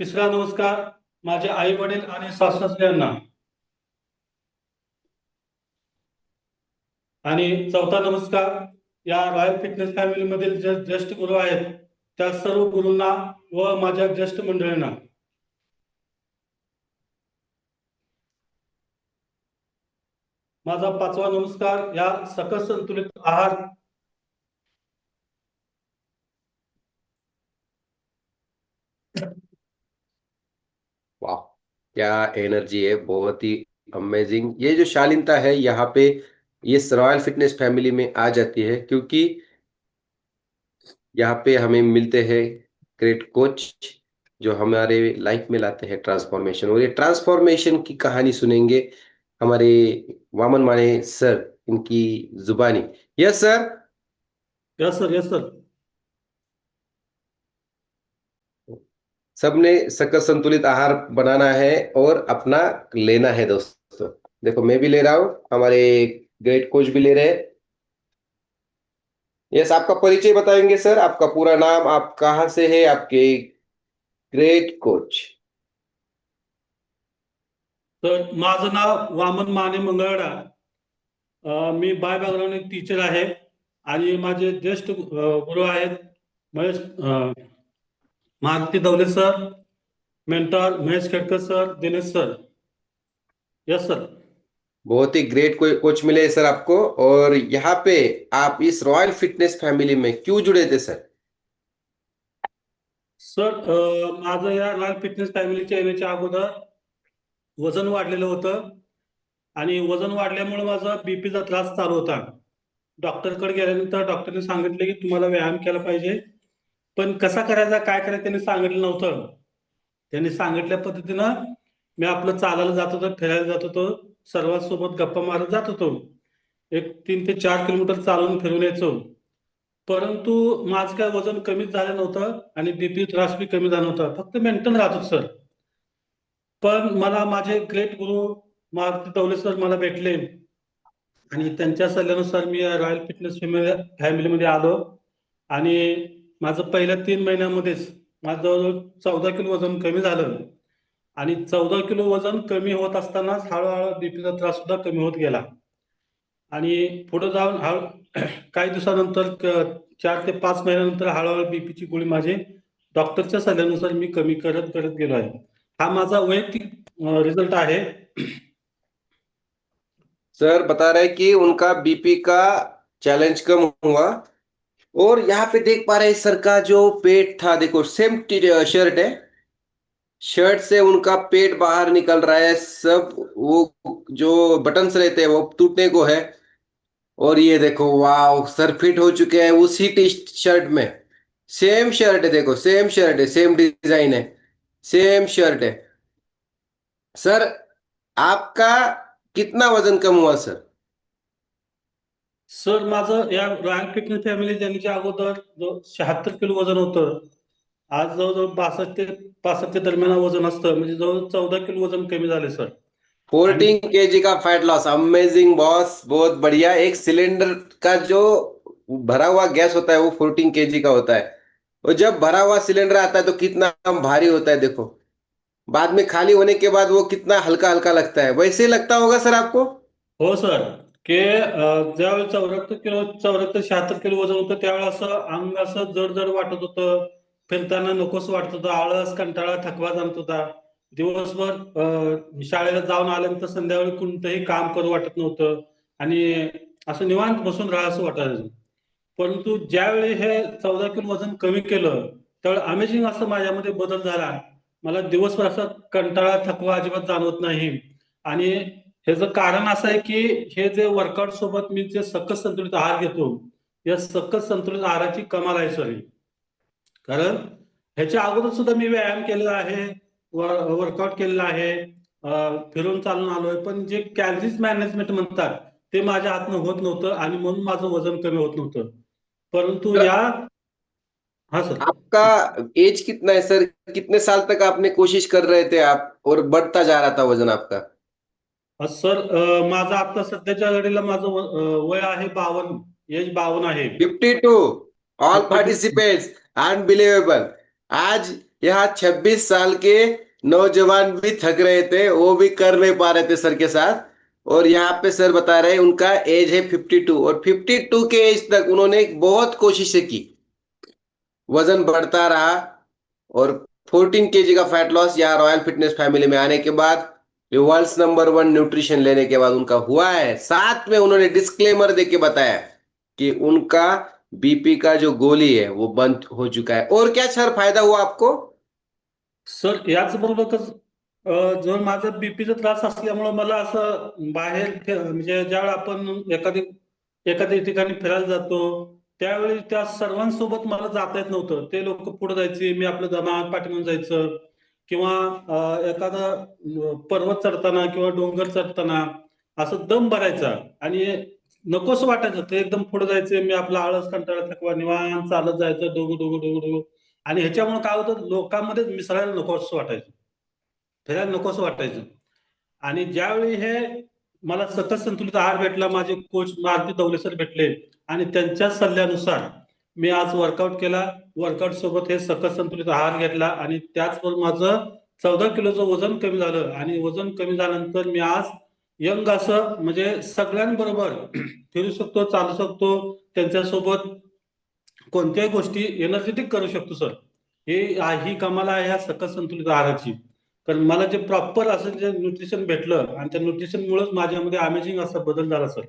तिसरा नमस्कार माझे आई वडील आणि सासऱ्यांना आणि चौथा नमस्कार या रॉयल फिटनेस फॅमिली मधील जे ज्येष्ठ गुरु आहेत त्या सर्व गुरूंना व माझ्या ज्येष्ठ मंडळींना. माझा पाचवा नमस्कार या सकस संतुलित आहार क्या एनर्जी है, बहुत ही अमेजिंग ये जो शालीनता है, यहाँ पे ये रॉयल फिटनेस फैमिली में आ जाती है, क्योंकि यहाँ पे हमें मिलते हैं ग्रेट कोच जो हमारे लाइफ में लाते हैं ट्रांसफॉर्मेशन और ये ट्रांसफॉर्मेशन की कहानी सुनेंगे हमारे वामन माने सर इनकी जुबानी। Yes sir yes sir yes sir सबने सकस संतुलित आहार बनाना है और अपना लेना है दोस्तों। देखो मैं भी ले रहा हूँ हमारे ग्रेट कोच भी ले रहे हैं। यस आपका परिचय बताएँगे सर। आपका पूरा नाम आप कहाँ से है? आपके ग्रेट कोच। तर माझं नाव वामन माने मंगळडा अं, मी बाय बॅकग्राऊंड टीचर माझे ज्येष्ठ गुरु आहेत Mahesh Maruti Davle sir mentor Mahesh Khedkar sir Dinesh sir. Yes sir बहुत ही ग्रेट को, कोच मिले सर आपको और यहाँ पे आप इस रॉयल फिटनेस फैमिली में क्यों जुड़े थे सर? सर माझं या रॉयल फिटनेस फॅमिलीच्या येण्याच्या अगोदर वजन वाढलेलं होतं आणि वजन वाढल्यामुळे माझा बीपीचा त्रास चालू होता. डॉक्टरकडे गेल्यानंतर डॉक्टरने सांगितले की तुम्हाला व्यायाम केला पाहिजे. पण कसा करायचा काय करायचं त्यांनी सांगितलं नव्हतं. त्यांनी सांगितल्या पद्धतीनं मी आपलं चालायला जात होतो फिरायला जात होतो सर्वांसोबत गप्पा मारत जात होतो. एक तीन ते चार किलोमीटर चालून फिरून यायचो. परंतु माझं काय वजन कमीच झालं नव्हतं आणि बीपी त्रास बी कमी झाला नव्हता. फक्त मेंटेन राहतो सर. पण मला माझे ग्रेट गुरु मारुती दौले सर मला भेटले. आणि त्यांच्या सल्ल्यानुसार मी रॉयल फिटनेस फॅमिलीमध्ये आलो. आणि माझं पहिल्या तीन महिन्यामध्येच माझं जवळजवळ चौदा किलो वजन कमी झालं. आणि चौदा किलो वजन कमी होत असतानाच हळूहळू बीपीचा त्रास सुद्धा कमी होत गेला. आणि पुढे जाऊन हळू काही दिवसानंतर चार ते पाच महिन्यानंतर हळूहळू बीपीची गोळी माझी डॉक्टरच्या सल्ल्यानुसार मी कमी करत करत गेलो आहे. हा माझा वैयक्तिक रिझल्ट आहे. सर बता रहे कि उनका बीपी का चैलेंज कम हुआ? और यहाँ पे देख पा रहे सर का जो पेट था, देखो सेम शर्ट है। शर्ट से उनका पेट बाहर निकल रहा है, सब वो जो बटन्स रहते हैं, वो टूटने को है। और ये देखो वाह सर फिट हो चुके हैं उसी टी शर्ट में। सेम शर्ट है, देखो सेम शर्ट है सेम डिज़ाइन है। सेम शर्ट है। सर आपका कितना वज़न कम हुआ सर सर माझं या रॉयल फिटनेस फॅमिली देण्याच्या अगोदर जो शहात्तर किलो वज़न होतं आज जवळजवळ बासष्ट ते पासष्टच्या दरम्यान वज़न असतं. म्हणजे जवळ चौदा किलो वज़न कमी झाले सर. फोर्टीन केजी का फैट लॉस अमेजिंग बॉस बहुत बढ़िया. एक सिलेंडर का जो भरा हुआ गैस होता है वो फोर्टीन केजी का होता है. और जब भरा हुआ सिलेंडर आता है तो कितना भारी होता है देखो. बाद में खाली होने के बाद वो कितना हल्का हल्का लगता है. वैसे लगता होगा सर आपको? हो सर. की अं, ज्यावेळेस चौऱ्याहत्तर किलो चौऱ्याहत्तर शहात्तर किलो वजन होतं त्यावेळेस असं अंग असं जड जड वाटत होतं. फिरताना नकोस वाटत होतं. आळस कंटाळा थकवा जाणत होता. दिवसभर शाळेला जाऊन आल्यानंतर संध्याकाळी कोणतंही काम करू वाटत नव्हतं. आणि असं निवांत बसून राहावंसं वाटायचं. परंतु ज्यावेळी हे चौदा किलो वजन कमी केलं त्यावेळी अमेझिंग असं माझ्यामध्ये बदल झाला. मला दिवसभर असं कंटाळा थकवा अजिबात जाणवत नाही. आणि ह्याचं कारण असं आहे की हे जे वर्कआउट सोबत मी जे सकस संतुलित आहार घेतो या सकस संतुलित आहाराची कमाल आहे सॉरी कारण ह्याच्या अगोदर सुद्धा मी व्यायाम केलेला आहे वर्कआउट केलेला आहे फिरून चालून आलोय पण जे कॅलरीज मॅनेजमेंट म्हणतात ते माझ्या हातनं होत नव्हतं आणि म्हणून माझं वजन कमी होत नव्हतं. परंतु या हा सर. आपका एज कितना है सर कितने साल तक आपने कोशिश कर रहे थे आप और बढ़ता जा रहा था वजन आपका? सर माझं आता सध्याच्या घडीला माझं वय आहे बावन्न. एज बावन्न आहे. Fifty two all participants unbelievable आज यहाँ 26 साल के नौजवान भी थक रहे थे वो भी कर नहीं पा रहे थे सर के साथ। और यहाँ पे सर बता रहे हैं उनका एज है 52 और 52 के एज तक उन्होंने बहुत कोशिशें की। वज़न बढ़ता रहा और 14 केजी का फैट लॉस यहाँ रॉयल फिटनेस फैमिली में आने के बाद वर्ल्ड नंबर वन न्यूट्रिशन लेने के बाद उनका हुआ है। साथ में उन्होंने डिस्क्लेमर देके बताया कि उनका बीपी का जो गोली है वो बंद हो चुका है। और क्या सर फायदा हुआ आपको? सर याचबरोबरच अं, जर माझा बीपीचा त्रास असल्यामुळे मला असं बाहेर म्हणजे ज्यावेळी आपण एखादी एखाद्या ठिकाणी फिरायला जातो त्यावेळी त्या सर्वांसोबत मला जाता येत नव्हतं. ते लोक पुढे जायचे मी आपलं जमात पाठवून जायचं. किंवा एखादा पर्वत चढताना किंवा डोंगर चढताना असं दम भरायचा आणि नकोस वाटायचं ते एकदम पुढे जायचं मी आपला आळस कंटाळा थकवा निवांत चालत जायचं डोगो डोगो डोगो डोगो आणि ह्याच्यामुळे काय होतं लोकांमध्ये मिसळायला नकोस वाटायचं. फिरायला नकोस वाटायचं. आणि ज्यावेळी हे मला सतत संतुलित आहार भेटला माझे कोच मारुती दौले सर भेटले आणि त्यांच्या सल्ल्यानुसार मी आज वर्कआउट केला. वर्कआउट सोबत हे सकस संतुलित आहार घेतला आणि त्याचबरोबर माझं चौदा किलोचं वजन कमी झालं आणि वजन कमी झाल्यानंतर मी आज यंग असं म्हणजे सगळ्यांबरोबर फिरू शकतो चालू शकतो. त्यांच्यासोबत कोणत्याही गोष्टी एनर्जेटिक करू शकतो सर हे ही कमाला आहे ह्या सकस संतुलित आहाराची. कारण मला जे प्रॉपर असं जे न्यूट्रिशन भेटलं आणि त्या न्यूट्रिशनमुळेच माझ्यामध्ये अमेझिंग असा बदल झाला सर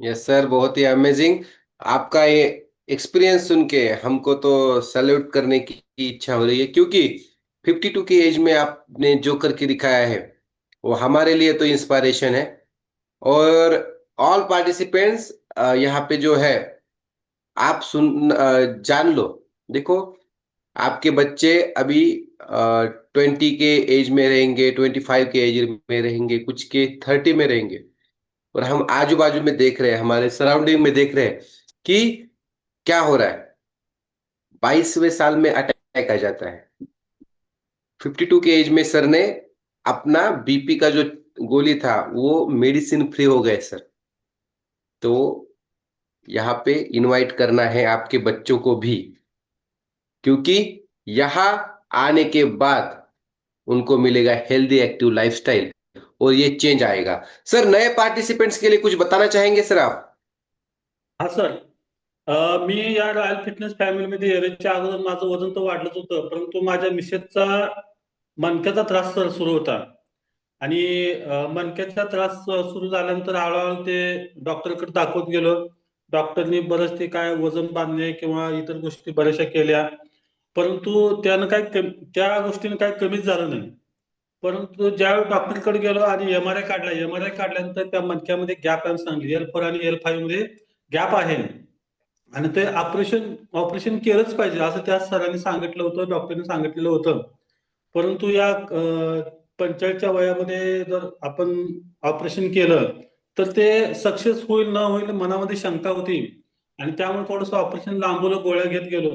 येस सर बहुत ही अमेझिंग आपका ये एक्सपीरियंस सुन के हमको तो सैल्यूट करने की इच्छा हो रही है, क्योंकि 52 की एज में आपने जो करके दिखाया है, वो हमारे लिए तो इंस्पायरेशन है। और ऑल पार्टिसिपेंट्स यहाँ पे जो है, आप सुन जान लो। देखो, आपके बच्चे अभी ट्वेंटी के एज में रहेंगे ट्वेंटी फाइव के एज में रहेंगे, कुछ के थर्टी में रहेंगे। और हम आजू बाजू में देख रहे हैं, हमारे सराउंडिंग में देख रहे हैं। कि क्या हो रहा है? बाईसवें साल में अटैक आ जाता है। 52 के एज में सर ने अपना बीपी का जो गोली था, वो मेडिसिन फ्री हो गए सर तो यहाँ पे इनवाइट करना है आपके बच्चों को भी। क्योंकि यहाँ आने के बाद उनको मिलेगा हेल्दी एक्टिव लाइफस्टाइल और ये चेंज आएगा। सर नए पार्टिसिपेंट्स के लिए कुछ बताना चाहेंगे सर आप? हा सर मी या रॉयल फिटनेस फॅमिलीमध्ये येण्याच्या अगोदर माझं वजन तर वाढलंच होतं परंतु माझ्या मिसेसचा मणक्याचा त्रास सुरू होता. आणि मनक्याचा मणक्याचा त्रास सुरू झाल्यानंतर हळूहळू ते डॉक्टरकडे दाखवत गेलो. डॉक्टरनी बरेच ते काय वजन बांधणे किंवा इतर गोष्टी बऱ्याचशा केल्या. परंतु त्यानं काय कमी त्या गोष्टीनं काय कमीच झालं नाही. परंतु ज्यावेळी डॉक्टरकडे गेलो आणि एम आर आय काढला एम आर आय काढल्यानंतर त्या मणक्यामध्ये गॅप आहे सांगली एल फोर आणि एल फाईव्हमध्ये गॅप आहे. आणि ते ऑपरेशन ऑपरेशन केलंच पाहिजे. असं त्या सरांनी सांगितलं होतं डॉक्टरने सांगितलेलं होतं. परंतु या पंचायतच्या वयामध्ये जर आपण ऑपरेशन केलं तर ते सक्सेस होईल न होईल मनामध्ये शंका होती. आणि त्यामुळे थोडंसं ऑपरेशन लांबवलं गोळ्या घेत गेलो.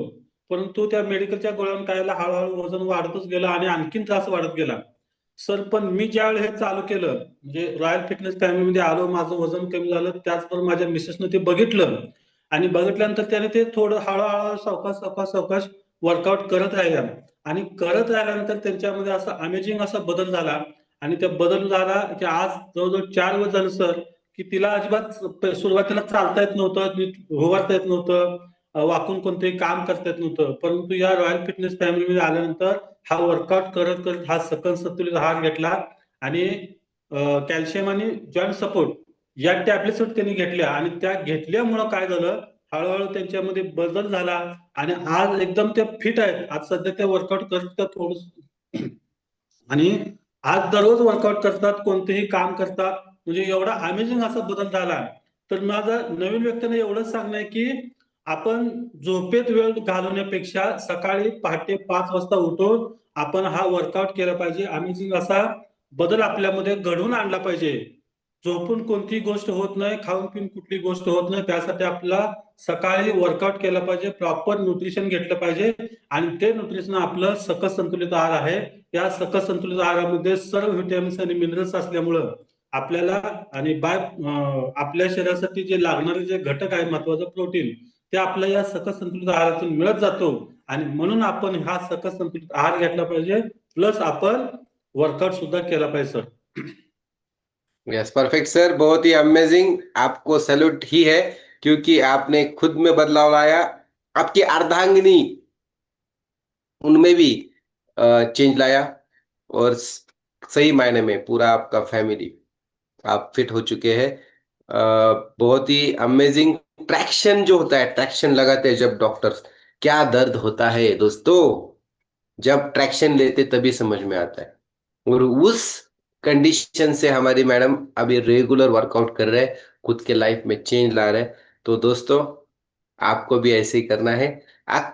परंतु त्या मेडिकलच्या गोळ्यावर कायला हळूहळू वजन वाढतच गेलं आणि आणखीन त्रास वाढत गेला. सर पण मी ज्यावेळी हे चालू केलं म्हणजे रॉयल फिटनेस फॅमिलीमध्ये आलो माझं वजन कमी झालं त्याचबरोबर माझ्या मिसेसनं ते बघितलं आणि बघितल्यानंतर त्याने ते थोडं हळूहळू सावकाश सावकाश सावकाश वर्कआउट करत राहिला. आणि करत राहिल्यानंतर त्यांच्यामध्ये असा अमेझिंग असा बदल झाला. आणि त्या बदल झाला की आज जवळजवळ चार वर्ष झालं सर की तिला अजिबात सुरुवातीला चालता येत नव्हतं होवारता येत नव्हतं वाकून कोणतंही काम करता येत नव्हतं. परंतु या रॉयल फिटनेस फॅमिलीमध्ये आल्यानंतर हा वर्कआउट करत करत हा सकल संतुलित आहार घेतला. आणि कॅल्शियम आणि जॉईंट सपोर्ट या टॅबलेट्स त्यांनी घेतल्या आणि त्या घेतल्यामुळं काय झालं? हळूहळू त्यांच्यामध्ये बदल झाला आणि आज एकदम ते फिट आहेत. आज सध्या ते वर्कआउट करतात थोडं आणि आज दररोज वर्कआउट करतात कोणतेही काम करतात. म्हणजे एवढा अमेझिंग असा बदल झाला. तर माझा नवीन व्यक्तीने एवढंच सांगणं आहे की आपण झोपेत वेळ घालवण्यापेक्षा सकाळी पहाटे पाच वाजता उठून आपण हा वर्कआउट केला पाहिजे. अमेझिंग असा बदल आपल्यामध्ये घडवून आणला पाहिजे. झोपून कोणतीही गोष्ट होत नाही खाऊन पिऊन कुठली गोष्ट होत नाही त्यासाठी आपला सकाळी वर्कआउट केलं पाहिजे प्रॉपर न्यूट्रिशन घेतलं पाहिजे आणि ते न्यूट्रिशन आपलं सकस संतुलित आहार आहे. या सकस संतुलित आहारामध्ये सर्व व्हिटॅमिन्स आणि मिनरल्स असल्यामुळं आपल्याला आणि बाय आपल्या शरीरासाठी जे लागणारे जे घटक आहे महत्वाचं प्रोटीन ते आपल्या या सकस संतुलित आहारातून मिळत जातो आणि म्हणून आपण हा सकस संतुलित आहार घेतला पाहिजे प्लस आपण वर्कआउट सुद्धा केला पाहिजे सर यस परफेक्ट सर बहुत ही अमेजिंग आपको सैल्यूट ही है, क्योंकि आपने खुद में बदलाव लाया। आपकी अर्धांगिनी उनमें भी चेंज लाया और सही मायने में पूरा आपका फैमिली आप फिट हो चुके हैं। बहुत ही अमेजिंग ट्रैक्शन जो होता है ट्रैक्शन लगाते हैं जब डॉक्टर्स क्या दर्द होता है दोस्तों? जब ट्रैक्शन लेते तभी समझ में आता है। और उस कंडीशन से हमारी मैडम अभी रेगुलर वर्कआउट कर रहे हैं, खुद के लाइफ में चेंज ला रहे तो दोस्तों, आपको भी ऐसे ही करना है।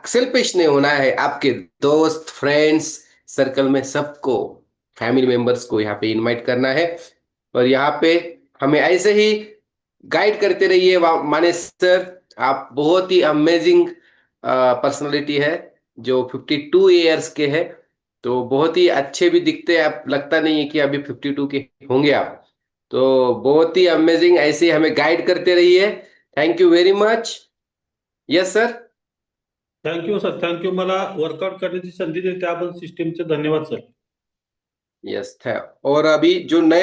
सेल्फिश नहीं होना है आपके दोस्त फ्रेंड्स सर्कल में सबको फैमिली मेंबर्स को यहाँ पे इनवाइट करना है। और यहाँ पे हमें ऐसे ही गाइड करते रहिए माने सर आप बहुत ही अमेजिंग पर्सनालिटी है, जो 52 इयर्स के है। तो बहुत ही अच्छे भी दिखते हैं। आप लगता नहीं है कि अभी 52 के होंगे आप। तो बहुत ही अमेजिंग ऐसे हमें गाइड करते रहिए। Thank you very much yes sir thank you sir thank you मला वर्कआउट करण्याची संधी हैं सिस्टम सिस्टीमचे धन्यवाद सर यस था और अभी जो नए